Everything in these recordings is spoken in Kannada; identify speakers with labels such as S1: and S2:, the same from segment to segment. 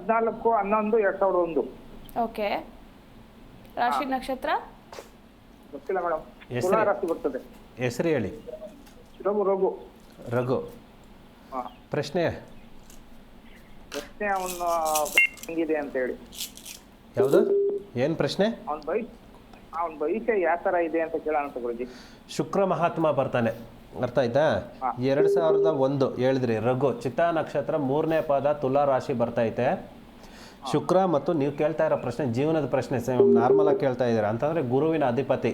S1: ಹದಿನಾಲ್ಕು ಹನ್ನೊಂದು ಎರಡ್ ಸಾವಿರದ ಒಂದು.
S2: ಓಕೆ. ರಾಶಿ ನಕ್ಷತ್ರ?
S1: ಗೊತ್ತಿಲ್ಲ ಮೇಡಮ್.
S3: ಹೆಸ್ರು?
S1: ತುಲಾ ರಾಶಿ ಬರ್ತದೆ.
S3: ಹೆಸರು ಹೇಳಿ.
S1: ರಘು ರಘು.
S3: ರಘು.
S1: ಹಾ.
S3: ಪ್ರಶ್ನೆ?
S1: ಪ್ರಶ್ನೆ ಅವನು ಹೆಂಗಿದೆ ಅಂತ ಹೇಳಿ.
S3: ಯಾವುದು? ಏನು ಪ್ರಶ್ನೆ?
S1: ಅವ್ನ ಭವಿಷ್ಯ ಅವ್ನ ಭವಿಷ್ಯ ಯಾವ ತರ ಇದೆ ಅಂತ ಕೇಳೋಣ ಅಂತ ಗುರುಜಿ
S3: ಶುಕ್ರ ಮಹಾತ್ಮ ಬರ್ತಾನೆ. ಅರ್ಥ ಆಯ್ತಾ ಎರಡು ಸಾವಿರದ ಒಂದು ಹೇಳಿದ್ರಿ ರಘು. ಚಿತ್ತಾ ನಕ್ಷತ್ರ ಮೂರನೇ ಪಾದ ತುಲಾ ರಾಶಿ ಬರ್ತೈತೆ. ಶುಕ್ರ ಮತ್ತು ನೀವು ಕೇಳ್ತಾ ಇರೋ ಪ್ರಶ್ನೆ ಜೀವನದ ಪ್ರಶ್ನೆ ನಾರ್ಮಲ್ ಆಗಿ ಕೇಳ್ತಾ ಇದ್ದೀರಾ? ಅಂತಂದ್ರೆ ಗುರುವಿನ ಅಧಿಪತಿ.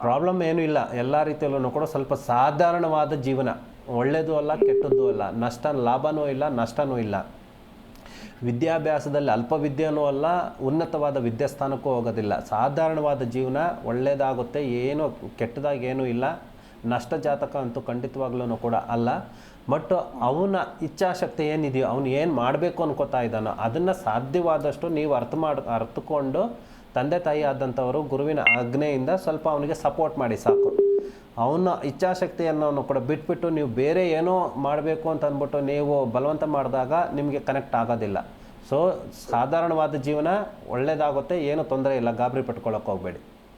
S3: ಪ್ರಾಬ್ಲಮ್ ಏನೂ ಇಲ್ಲ. ಎಲ್ಲ ರೀತಿಯಲ್ಲೂ ಕೂಡ ಸ್ವಲ್ಪ ಸಾಧಾರಣವಾದ ಜೀವನ. ಒಳ್ಳೇದು ಅಲ್ಲ ಕೆಟ್ಟದ್ದು ಅಲ್ಲ. ನಷ್ಟ ಲಾಭನೂ ಇಲ್ಲ ನಷ್ಟನೂ ಇಲ್ಲ. ವಿದ್ಯಾಭ್ಯಾಸದಲ್ಲಿ ಅಲ್ಪ ವಿದ್ಯೆನೂ ಅಲ್ಲ ಉನ್ನತವಾದ ವಿದ್ಯಾಸ್ಥಾನಕ್ಕೂ ಹೋಗೋದಿಲ್ಲ. ಸಾಧಾರಣವಾದ ಜೀವನ ಒಳ್ಳೇದಾಗುತ್ತೆ ಏನೂ ಕೆಟ್ಟದಾಗಿ ಏನೂ ಇಲ್ಲ. ನಷ್ಟ ಜಾತಕ ಅಂತೂ ಖಂಡಿತವಾಗ್ಲೂ ಕೂಡ ಅಲ್ಲ. ಬಟ್ ಅವನ ಇಚ್ಛಾಶಕ್ತಿ ಏನಿದೆಯೋ, ಅವನು ಏನು ಮಾಡಬೇಕು ಅನ್ಕೋತಾ ಇದ್ದಾನೋ, ಅದನ್ನು ಸಾಧ್ಯವಾದಷ್ಟು ನೀವು ಅರ್ಥ ಮಾಡಿ ಅರ್ಥಕೊಂಡು ತಂದೆ ತಾಯಿ ಆದಂಥವರು ಗುರುವಿನ ಆಜ್ಞೆಯಿಂದ ಸ್ವಲ್ಪ ಅವನಿಗೆ ಸಪೋರ್ಟ್ ಮಾಡಿ ಸಾಕು. ಅವನ ಇಚ್ಛಾಶಕ್ತಿಯನ್ನು ಕೂಡ ಬಿಟ್ಬಿಟ್ಟು ನೀವು ಬೇರೆ ಏನೋ ಮಾಡಬೇಕು ಅಂತ ಅಂದ್ಬಿಟ್ಟು ನೀವು ಬಲವಂತ ಮಾಡಿದಾಗ ನಿಮಗೆ ಕನೆಕ್ಟ್ ಆಗೋದಿಲ್ಲ. ಸೊ ಸಾಧಾರಣವಾದ ಜೀವನ ಒಳ್ಳೆಯದಾಗುತ್ತೆ ಏನೂ ತೊಂದರೆ ಇಲ್ಲ, ಗಾಬರಿ ಪಟ್ಕೊಳ್ಳೋಕೆ ಹೋಗಬೇಡಿ.